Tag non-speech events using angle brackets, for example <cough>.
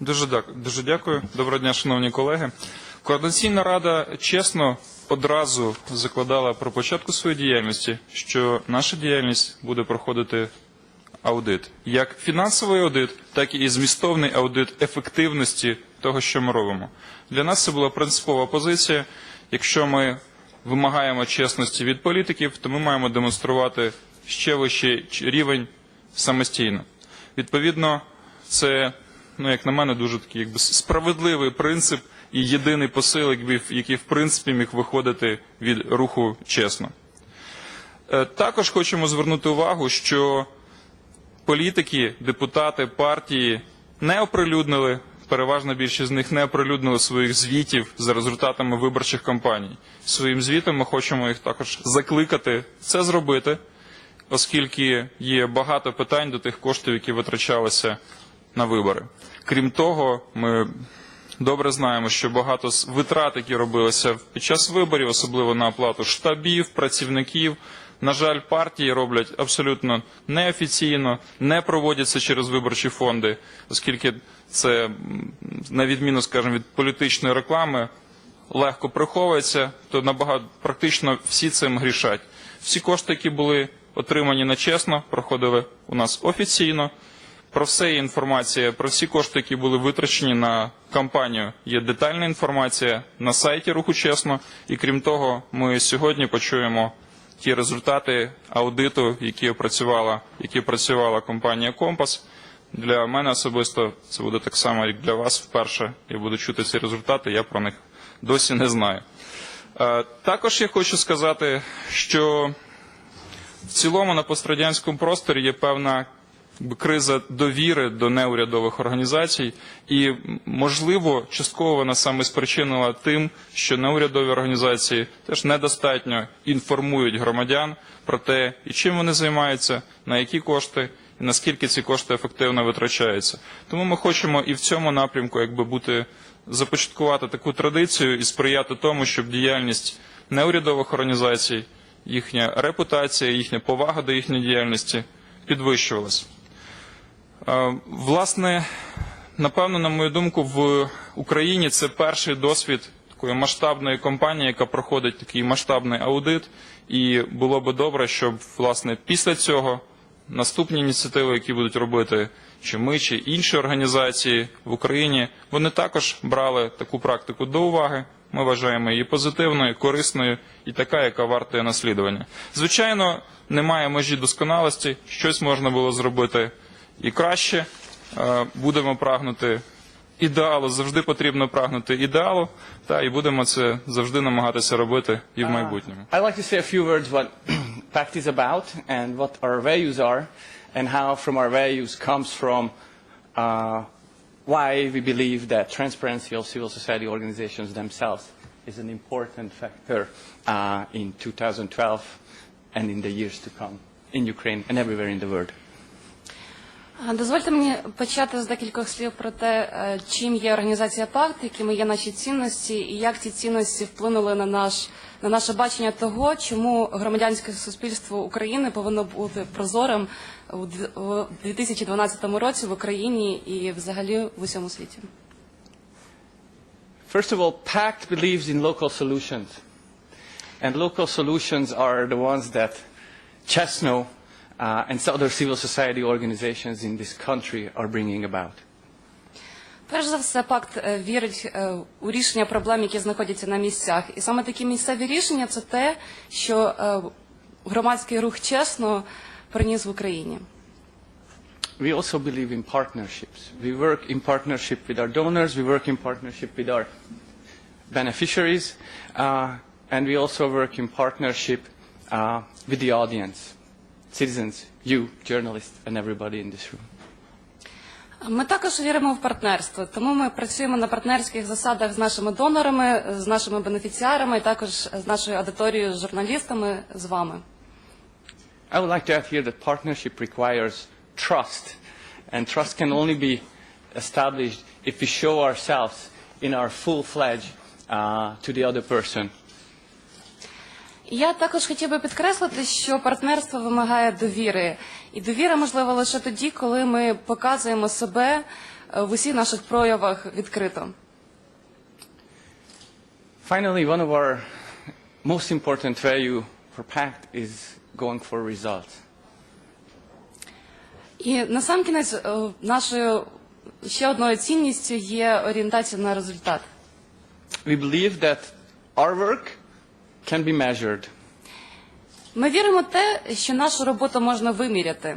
Дуже дякую. Дуже дякую. Доброго дня, шановні колеги. Координаційна рада чесно одразу закладала про початку своєї діяльності, що наша діяльність буде проходити аудит, як фінансовий аудит, так і змістовний аудит ефективності того, що ми робимо. Для нас це була принципова позиція. Якщо ми вимагаємо чесності від політиків, то ми маємо демонструвати ще вищий рівень самостійно. Відповідно, це, ну як на мене, дуже такий якби справедливий принцип і єдиний посил, який, який в принципі міг виходити від руху чесно. Е, Також хочемо звернути увагу, що політики, депутати, партії не оприлюднили, переважна більшість з них не оприлюднили своїх звітів за результатами виборчих кампаній. Своїм звітом ми хочемо їх також закликати це зробити, оскільки є багато питань до тих коштів, які витрачалися на вибори. Крім того, ми добре знаємо, що багато витрат, які робилися під час виборів, особливо на оплату штабів, працівників, на жаль, партії роблять абсолютно неофіційно, не проводяться через виборчі фонди, оскільки це, на відміну, скажімо, від політичної реклами, легко приховується, то набагато практично всі цим грішать. Всі кошти, які були отримані на чесно, проходили у нас офіційно. Про все є інформація, про всі кошти, які були витрачені на кампанію, є детальна інформація на сайті Руху Чесно. І крім того, ми сьогодні почуємо ті результати аудиту, які опрацювала, які працювала компанія Компас. Для мене особисто це буде так само, як для вас вперше. Я буду чути ці результати, я про них досі не знаю. Е, Також я хочу сказати, що в цілому на пострадянському просторі є певна криза довіри до неурядових організацій, і можливо, частково вона саме спричинила тим, що неурядові організації теж недостатньо інформують громадян про те, і чим вони займаються, на які кошти. І наскільки ці кошти ефективно витрачаються, тому ми хочемо і в цьому напрямку, якби бути започаткувати таку традицію і сприяти тому, щоб діяльність неурядових організацій, їхня репутація, їхня повага до їхньої діяльності підвищувалась. Е, Власне, напевно, на мою думку, в Україні це перший досвід такої масштабної компанії, яка проходить такий масштабний аудит. І було би добре, щоб власне після цього наступні ініціативи, які будуть робити чи ми, чи інші організації в Україні, вони також брали таку практику до уваги. Ми вважаємо її позитивною, корисною і така, яка вартує наслідування. Звичайно, немає межі досконалості, щось можна було зробити і краще. Е, Будемо прагнути ідеалу, завжди потрібно прагнути ідеалу, та і будемо це завжди намагатися робити і в майбутньому. I'd like to say a few words what <clears throat> PACT is about and what our values are and how from our values comes from uh, why we believe that transparency of civil society organizations themselves is an important factor uh, in 2012 and in the years to come in Ukraine and everywhere in the world. Дозвольте мені почати з декількох слів про те, е, чим є організація ПАКТ, якими є наші цінності, і як ці цінності вплинули на наш на наше бачення того, чому громадянське суспільство України повинно бути прозорим у 2012 році в Україні і взагалі в усьому світі. First of all, PACT believes in local solutions. And local solutions are the ones that Chesno uh, and some other civil society organizations in this country are bringing about. Перш за все, пакт е, вірить е, у рішення проблем, які знаходяться на місцях. І саме такі місцеві рішення це те, що е, громадський рух чесно приніс в Україні. We also believe in partnerships. We work in partnership with our donors, we work in partnership with our beneficiaries, uh, and we also work in partnership uh, with the audience, citizens, you, journalists, and everybody in this room. Ми також віримо в партнерство, тому ми працюємо на партнерських засадах з нашими донорами, з нашими бенефіціарами, і також з нашою аудиторією, з журналістами, з вами. I would like to add here that partnership requires trust, and trust can only be established if we show ourselves in our full fledged uh, to the other person. Я також хотів би підкреслити, що партнерство вимагає довіри, і довіра можлива лише тоді, коли ми показуємо себе е, в усіх наших проявах відкрито. Finally, one of our most important value for PACT is going for results. І насамкінець е, нашою ще одною цінністю є орієнтація на результат. We believe that our work can be measured. Ми віримо в те, що нашу роботу можна виміряти.